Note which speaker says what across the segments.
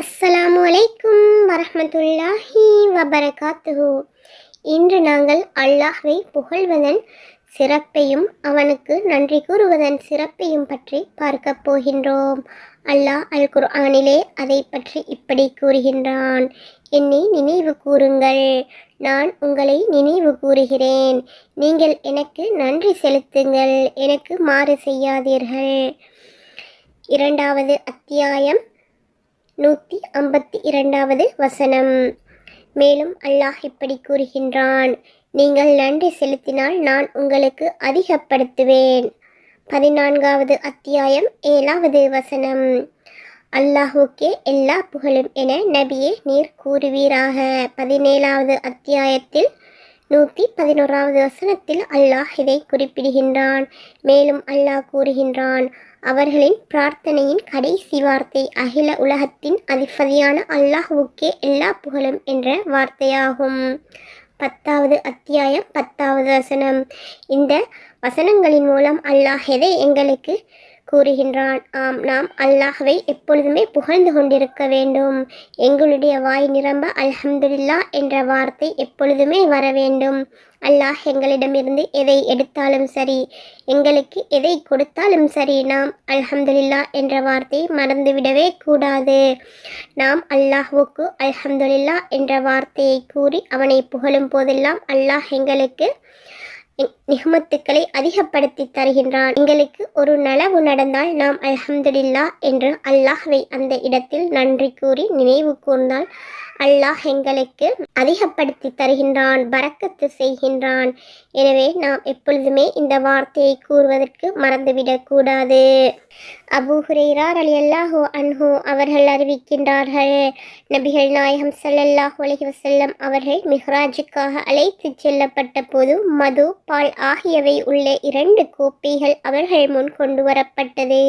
Speaker 1: அஸ்ஸலாமு அலைக்கும் வரமத்துல்லாஹி வபரகாத்துஹு. இன்று நாங்கள் அல்லாஹ்வை புகழ்வதன் சிறப்பையும் அவனுக்கு நன்றி கூறுவதன் சிறப்பையும் பற்றி பார்க்கப் போகின்றோம். அல்லாஹ் அல் குர்ஆனிலே அதை பற்றி இப்படி கூறுகின்றான். என்னை நினைவு கூறுங்கள். நான் உங்களை நினைவு கூறுகிறேன். நீங்கள் எனக்கு நன்றி செலுத்துங்கள். எனக்கு மாறு செய்யாதீர்கள். இரண்டாவது அத்தியாயம். நூற்றி ஐம்பத்தி இரண்டாவது வசனம். மேலும் அல்லாஹ் இப்படி கூறுகின்றான் நீங்கள் நன்றி செலுத்தினால் நான் உங்களுக்கு அதிகப்படுத்துவேன். பதினான்காவது அத்தியாயம் ஏழாவது வசனம். அல்லாஹுக்கே எல்லா புகழும் என நபியே நீர் கூறுவீராக. பதினேழாவது அத்தியாயத்தில் நூற்றி பதினோராவது வசனத்தில் அல்லாஹ் இதை குறிப்பிடுகின்றான். மேலும் அல்லாஹ் கூறுகின்றான் அவர்களின் பிரார்த்தனையின் கடைசி வார்த்தை அகில உலகத்தின் அதிபதியான அல்லாஹுக்கே எல்லா புகழும் என்ற வார்த்தையாகும். பத்தாவது அத்தியாயம் பத்தாவது வசனம். இந்த வசனங்களின் மூலம் அல்லாஹ் எதை எங்களுக்கு கூறுகின்றான் ஆம் நாம் அல்லாஹ்வை எப்பொழுதுமே புகழ்ந்து கொண்டிருக்க வேண்டும். எங்களுடைய வாய் நிரம்ப அல்ஹம்துல்லா என்ற வார்த்தை எப்பொழுதுமே வர வேண்டும். அல்லாஹ் எங்களிடமிருந்து எதை எடுத்தாலும் சரி எங்களுக்கு எதை கொடுத்தாலும் சரி நாம் அல்ஹம்துல்லா என்ற வார்த்தையை மறந்துவிடவே கூடாது. நாம் அல்லாஹுவுக்கு அல்ஹம்துல்லா என்ற வார்த்தையை கூறி அவனை புகழும் போதெல்லாம் அல்லாஹ் எங்களுக்கு நிகமத்துக்களை அதிகப்படுத்தி தருகின்றான். எங்களுக்கு ஒரு நலவு நடந்தால் நாம் அல்ஹம்துலில்லா என்று அல்லாஹ்வை அந்த இடத்தில் நன்றி கூறி நினைவு கூர்ந்தால் அல்லாஹ் எங்களுக்கு அதிகப்படுத்தி தருகின்றான் பறக்கத்து செய்கின்றான். எனவே நாம் எப்பொழுதுமே இந்த வார்த்தையை கூறுவதற்கு மறந்துவிடக்கூடாது அபு ஹுரேரார் அலி அல்லாஹு அன்ஹோ அவர்கள் அறிவிக்கின்றார்கள் நபிகள் நாயகம் ஸல்லல்லாஹு அலைஹி வசல்லம் அவர்கள் மிஹ்ராஜுக்காக அழைத்துச் செல்லப்பட்ட போது மது பால் ஆகியவை உள்ள இரண்டு கோப்பைகள் அவர்கள் முன் கொண்டு வரப்பட்டது.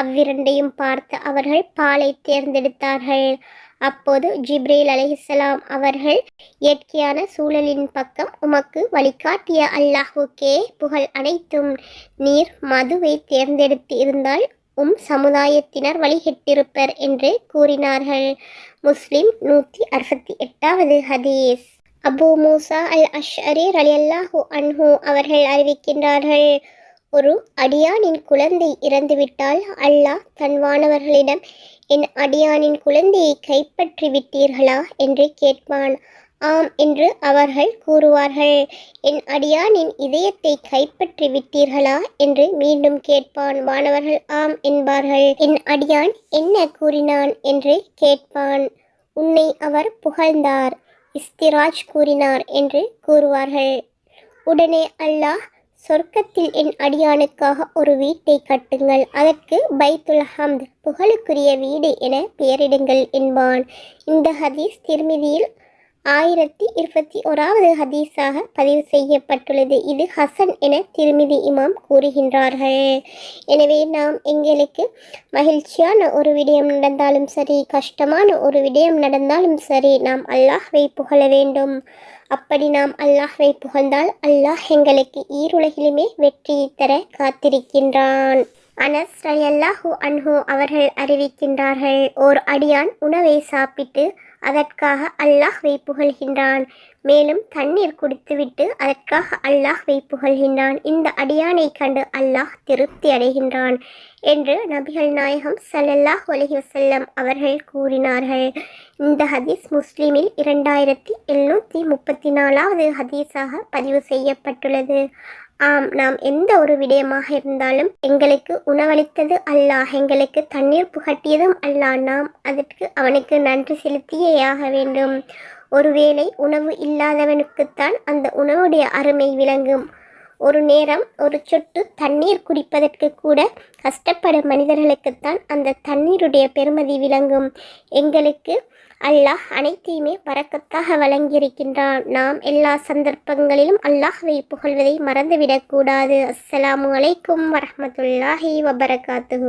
Speaker 1: அவ்விரண்டையும் பார்த்து அவர்கள் பாலை தேர்ந்தெடுத்தார்கள். அப்போது ஜிப்ரேல் அலிஹிஸ்லாம் அவர்கள் இயற்கையான சூழலின் பக்கம் உமக்கு வழிகாட்டிய அல்லாஹுக்கே புகழ் அனைத்தும் நீர் மதுவை தேர்ந்தெடுத்து இருந்தால் உம் சமுதாயத்தினர் வழிகெட்டிருப்பர் என்று கூறினார்கள். முஸ்லிம் நூற்றி அறுபத்தி எட்டாவது ஹதீஸ். அபு மூசா அல் அஷ்அரி ரலியல்லாஹு அன்ஹு அவர்கள் அறிவிக்கின்றார்கள் ஒரு அடியானின் குழந்தை இறந்துவிட்டால் அல்லாஹ் தன் வானவர்களிடம் என் அடியானின் குழந்தையை கைப்பற்றி விட்டீர்களா என்று கேட்பான். ஆம் என்று அவர்கள் கூறுவார்கள். என் அடியானின் இதயத்தை கைப்பற்றி விட்டீர்களா என்று மீண்டும் கேட்பான். வானவர்கள் ஆம் என்பார்கள். என் அடியான் என்ன கூறினான்? என்று கேட்பான். உன்னை அவர் புகழ்ந்தார். இஸ்திராஜ் கூறினார் என்று கூறுவார்கள். உடனே அல்லாஹ் சொர்க்கத்தில் என் அடியானுக்காக ஒரு வீட்டை கட்டுங்கள். அதற்கு பைத்துல் ஹம்த் புகழுக்குரிய வீடு என பெயரிடுங்கள் என்பான். இந்த ஹதீஸ் திருமதியில் ஆயிரத்தி இருபத்தி ஓராவது ஹதீஸாக பதிவு செய்யப்பட்டுள்ளது. இது ஹசன் என திருமிதி இமாம் கூறுகின்றார்கள். எனவே நாம் எங்களுக்கு மகிழ்ச்சியான ஒரு விடயம் நடந்தாலும் சரி கஷ்டமான ஒரு விடயம் நடந்தாலும் சரி நாம் அல்லாஹ்வை புகழ வேண்டும். அப்படி நாம் அல்லாஹ்வை புகழ்ந்தால் அல்லாஹ் எங்களுக்கு ஈருலகிலுமே வெற்றியை தர காத்திருக்கின்றான். அனஸ் ரலியல்லாஹு அன்ஹு அவர்கள் அறிவிக்கின்றார்கள் ஓர் அடியான் உணவை சாப்பிட்டு அதற்காக அல்லாஹ்வை புகழ்கின்றான் மேலும் தண்ணீர் குடித்துவிட்டு அதற்காக அல்லாஹ்வை புகழ்கின்றான் இந்த அடியானை கண்டு அல்லாஹ் திருப்தி அடைகின்றான் என்று நபிகள் நாயகம் சல்லல்லாஹ் அலைஹி அவர்கள் கூறினார்கள். இந்த ஹதீஸ் முஸ்லீமில் இரண்டாயிரத்தி எழுநூற்றி முப்பத்தி நாலாவது ஹதீஸாக பதிவு செய்யப்பட்டுள்ளது. ஆம் நாம் எந்த ஒரு விடயமாக இருந்தாலும் எங்களுக்கு உணவளித்தது அல்லாஹ் எங்களுக்கு தண்ணீர் புகட்டியதும் அல்லாஹ் நாம் அதற்கு அவனுக்கு நன்றி செலுத்தியே ஆக வேண்டும். ஒருவேளை உணவு இல்லாதவனுக்குத்தான் அந்த உணவுடைய அருமை விளங்கும். ஒரு நேரம் ஒரு சொட்டு தண்ணீர் குடிப்பதற்கு கூட கஷ்டப்படும் மனிதர்களுக்குத்தான் அந்த தண்ணீருடைய பெருமதி விளங்கும். எங்களுக்கு அல்லாஹ் அனைத்தையுமே பறக்கத்தாக வழங்கியிருக்கின்றான். நாம் எல்லா சந்தர்ப்பங்களிலும் அல்லாஹ்வை புகழ்வதை மறந்துவிடக்கூடாது. அஸ்ஸலாமு அலைக்கும் வரமத்துல்லாஹி வபரகாத்து